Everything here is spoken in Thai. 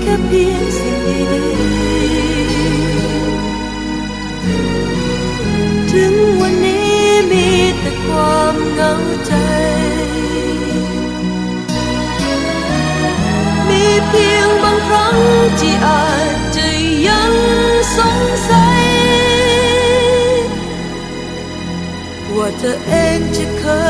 แค่เพียงสิ่งดีๆถึงวันนี้มีแต่ความเหงาใจ มีเพียงบางครั้งที่อาจจะยังสงสัย ว่าเธอเองจะเคย